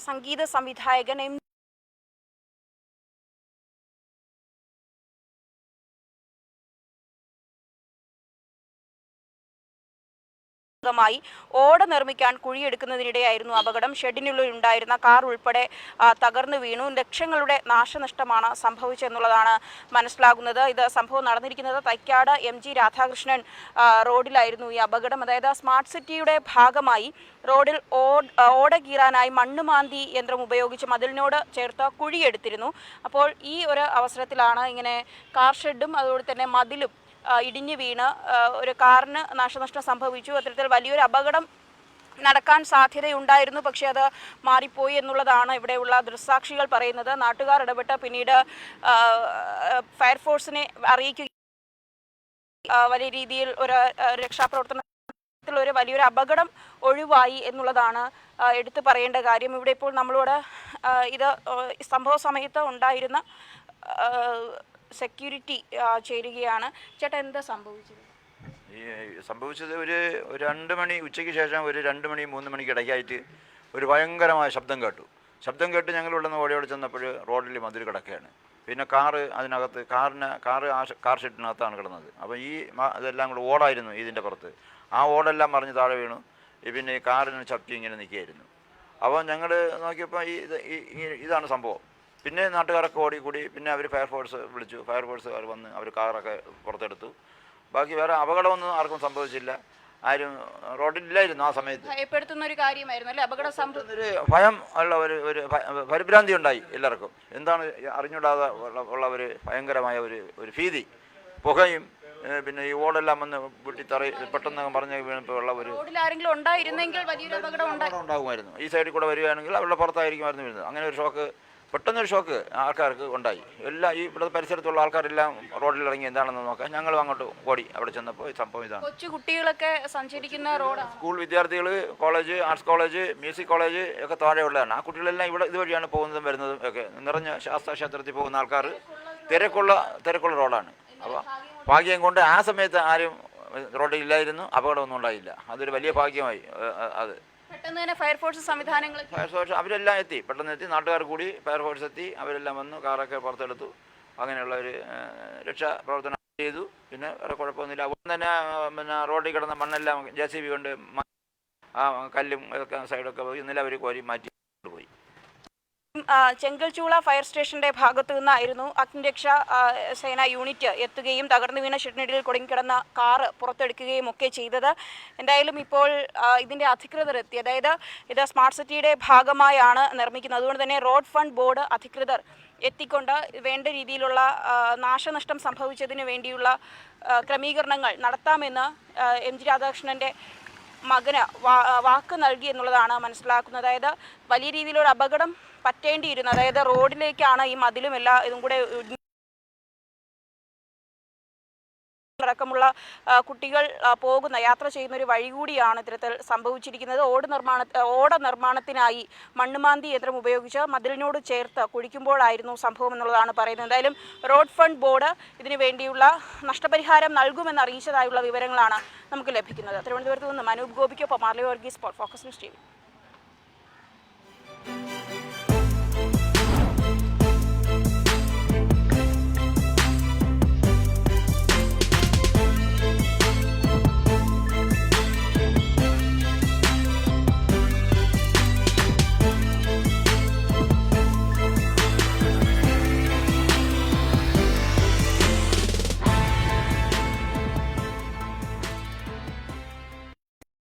സംഗീത സംവിധായകൻ എം മായി ഓട നിർമ്മിക്കാൻ കുഴിയെടുക്കുന്നതിനിടെയായിരുന്നു അപകടം. ഷെഡിനുള്ളിൽ ഉണ്ടായിരുന്ന കാർ ഉൾപ്പെടെ തകർന്നു വീണു. ലക്ഷങ്ങളുടെ നാശനഷ്ടമാണ് സംഭവിച്ചെന്നുള്ളതാണ് മനസ്സിലാകുന്നത്. ഇത് സംഭവം നടന്നിരിക്കുന്നത് തൈക്കാട് എം ജി രാധാകൃഷ്ണൻ റോഡിലായിരുന്നു ഈ അപകടം. അതായത് സ്മാർട്ട് സിറ്റിയുടെ ഭാഗമായി റോഡിൽ ഓട കീറാനായി മണ്ണുമാന്തി യന്ത്രം ഉപയോഗിച്ച് മതിലിനോട് ചേർത്ത് കുഴിയെടുത്തിരുന്നു. അപ്പോൾ ഈ ഒരു അവസരത്തിലാണ് ഇങ്ങനെ കാർ ഷെഡും അതുപോലെ തന്നെ മതിലും ഇടിഞ്ഞു വീണ് ഒരു കാറിന് നാശനഷ്ടം സംഭവിച്ചു. അത്തരത്തിൽ വലിയൊരു അപകടം നടക്കാൻ സാധ്യതയുണ്ടായിരുന്നു. പക്ഷേ അത് മാറിപ്പോയി എന്നുള്ളതാണ് ഇവിടെയുള്ള ദൃസാക്ഷികൾ പറയുന്നത്. നാട്ടുകാർ ഇടപെട്ട് പിന്നീട് ഫയർഫോഴ്സിനെ അറിയിക്കുക വലിയ രീതിയിൽ ഒരു രക്ഷാപ്രവർത്തന ഒരു വലിയൊരു അപകടം ഒഴിവായി എന്നുള്ളതാണ് എടുത്തു പറയേണ്ട കാര്യം. ഇവിടെ ഇപ്പോൾ നമ്മളോട് ഇത് സംഭവ സമയത്ത് ഉണ്ടായിരുന്ന സെക്യൂരിറ്റി ചേരുകയാണ്. ചേട്ടാ എന്താ സംഭവിച്ചത്? ഈ സംഭവിച്ചത് ഒരു രണ്ട് മണി ഉച്ചയ്ക്ക് ശേഷം ഒരു രണ്ട് മണി മൂന്ന് മണിക്ക് ഇടയ്ക്കായിട്ട് ഒരു ഭയങ്കരമായ ശബ്ദം കേട്ടു. ശബ്ദം കേട്ട് ഞങ്ങൾ നിന്ന് ഓടിയോടി ചെന്നപ്പോൾ റോഡിൽ മതിൽ കിടക്കുകയാണ്. പിന്നെ കാറ് അതിനകത്ത് കാറിന് കാറ് കാർ ഷെഡിനകത്താണ് കിടന്നത്. അപ്പോൾ ഈ ഇതെല്ലാം കൂടെ ഓടായിരുന്നു ഇതിന്റെ പുറത്ത്. ആ ഓടെല്ലാം മറിഞ്ഞ് താഴെ വീണു. പിന്നെ ഈ കാറിന് ചപ്പി ഇങ്ങനെ നിൽക്കുകയായിരുന്നു. അപ്പോൾ ഞങ്ങൾ നോക്കിയപ്പോൾ ഈ- ഇതാണ് സംഭവം. പിന്നെ നാട്ടുകാരൊക്കെ ഓടിക്കൂടി. പിന്നെ അവർ ഫയർഫോഴ്സ് വിളിച്ചു. ഫയർഫോഴ്സുകാർ വന്ന് അവർ കാറൊക്കെ പുറത്തെടുത്തു. ബാക്കി വേറെ അപകടമൊന്നും ആർക്കും സംഭവിച്ചില്ല. ആരും റോഡിലില്ലായിരുന്നു ആ സമയത്ത്. ഭയപ്പെടുത്തുന്ന ഒരു കാര്യമായിരുന്നു അല്ലേ? അപകടം ഭയം ഉള്ള ഒരു ഒരു പരിഭ്രാന്തി ഉണ്ടായി എല്ലാവർക്കും. എന്താണ് അറിഞ്ഞൂടാതെ ഉള്ള- ഒരു ഭയങ്കരമായ ഒരു ഒരു ഭീതി. പുകയും പിന്നെ ഈ ഓടെല്ലാം വന്ന് വെട്ടിത്തറി പെട്ടെന്ന് പറഞ്ഞ് ഉള്ള ഒരു ഉണ്ടായിരുന്നെങ്കിൽ വലിയൊരു അപകടം ഉണ്ടാകുമായിരുന്നു. ഈ സൈഡിൽ കൂടെ വരികയാണെങ്കിൽ അവരുടെ പുറത്തായിരിക്കുമായിരുന്നു വരുന്നത് അങ്ങനെ ഒരു ഷോക്ക് പെട്ടെന്നൊരു ഷോക്ക് ആൾക്കാർക്ക് ഉണ്ടായി. എല്ലാ ഈ ഇവിടെ പരിസരത്തുള്ള ആൾക്കാരെല്ലാം റോഡിൽ ഇറങ്ങി എന്താണെന്ന് നോക്കാൻ ഞങ്ങളും അങ്ങോട്ട് ഓടി അവിടെ ചെന്നപ്പോൾ സംഭവം ഇതാണ്. കൊച്ചു കുട്ടികളൊക്കെ സഞ്ചരിക്കുന്ന റോഡ്? സ്കൂൾ വിദ്യാർത്ഥികൾ college arts college music college ഒക്കെ താഴെയുള്ളതാണ് ആ കുട്ടികളെല്ലാം ഇവിടെ ഇതുവഴിയാണ് പോകുന്നതും വരുന്നതും ഒക്കെ. നിറഞ്ഞ ശാസ്ത്ര ക്ഷേത്രത്തിൽ പോകുന്ന ആൾക്കാർ തിരക്കുള്ള തിരക്കുള്ള റോഡാണ്. അപ്പോൾ ഭാഗ്യം കൊണ്ട് ആ സമയത്ത് ആരും റോഡിൽ ഇല്ലായിരുന്നു. അപകടമൊന്നും ഉണ്ടായില്ല. അതൊരു വലിയ ഭാഗ്യമായി. അത്. പെട്ടെന്ന് തന്നെ ഫയർഫോഴ്സ് സംവിധാനങ്ങൾ ഫയർഫോഴ്സ് അവരെല്ലാം എത്തി. പെട്ടെന്ന് എത്തി. നാട്ടുകാർ കൂടി ഫയർഫോഴ്സ് എത്തി. അവരെല്ലാം വന്നു. കാറൊക്കെ പുറത്തെടുത്തു. അങ്ങനെയുള്ള ഒരു രക്ഷാപ്രവർത്തനം ചെയ്തു. പിന്നെ വേറെ കുഴപ്പമൊന്നുമില്ല. അവിടെ തന്നെ പിന്നെ റോഡിൽ കിടന്ന മണ്ണെല്ലാം ജെ സി ബി കൊണ്ട് ആ കല്ലും സൈഡൊക്കെ ഇന്നലെ അവർ കോരി മാറ്റി. ചെങ്കൽച്ചൂള ഫയർ സ്റ്റേഷന്റെ ഭാഗത്തു നിന്നായിരുന്നു അഗ്നിരക്ഷാ സേന യൂണിറ്റ് എത്തുകയും തകർന്നു വീണ ഷെഡിനിടയിൽ കുടുങ്ങിക്കിടന്ന കാറ് പുറത്തെടുക്കുകയും ഒക്കെ ചെയ്തത്. എന്തായാലും ഇപ്പോൾ ഇതിന്റെ അധികൃതർ എത്തി. അതായത് ഇത് സ്മാർട്ട് സിറ്റിയുടെ ഭാഗമായാണ് നിർമ്മിക്കുന്നത്. അതുകൊണ്ട് തന്നെ റോഡ് ഫണ്ട് ബോർഡ് അധികൃതർ എത്തിക്കൊണ്ട് വേണ്ട രീതിയിലുള്ള നാശനഷ്ടം സംഭവിച്ചതിന് വേണ്ടിയുള്ള ക്രമീകരണങ്ങൾ നടത്താമെന്ന് എം ജി രാധാകൃഷ്ണന്റെ മകന് വാക്ക് നൽകി എന്നുള്ളതാണ് മനസ്സിലാക്കുന്നത്. അതായത് വലിയ രീതിയിലൊരു അപകടം പറ്റേണ്ടിയിരുന്നു അതായത് റോഡിലേക്കാണ് ഈ മതിലും എല്ലാ ഇതും കൂടെ അടക്കമുള്ള കുട്ടികൾ പോകുന്ന യാത്ര ചെയ്യുന്ന ഒരു വഴി കൂടിയാണ് ഇത്തരത്തിൽ സംഭവിച്ചിരിക്കുന്നത്. ഓട് നിർമ്മാണ ഓട നിർമ്മാണത്തിനായി മണ്ണുമാന്തി യന്ത്രം ഉപയോഗിച്ച് മതിലിനോട് ചേർത്ത് കുഴിക്കുമ്പോഴായിരുന്നു സംഭവം എന്നുള്ളതാണ് പറയുന്നത്. എന്തായാലും റോഡ് ഫണ്ട് ബോർഡ് ഇതിനു വേണ്ടിയുള്ള നഷ്ടപരിഹാരം നൽകുമെന്ന് അറിയിച്ചതായുള്ള വിവരങ്ങളാണ് നമുക്ക് ലഭിക്കുന്നത്. തിരുവനന്തപുരത്ത് നിന്ന് Manoop ഗോപിക്കൊപ്പം Marli Varghese focus news T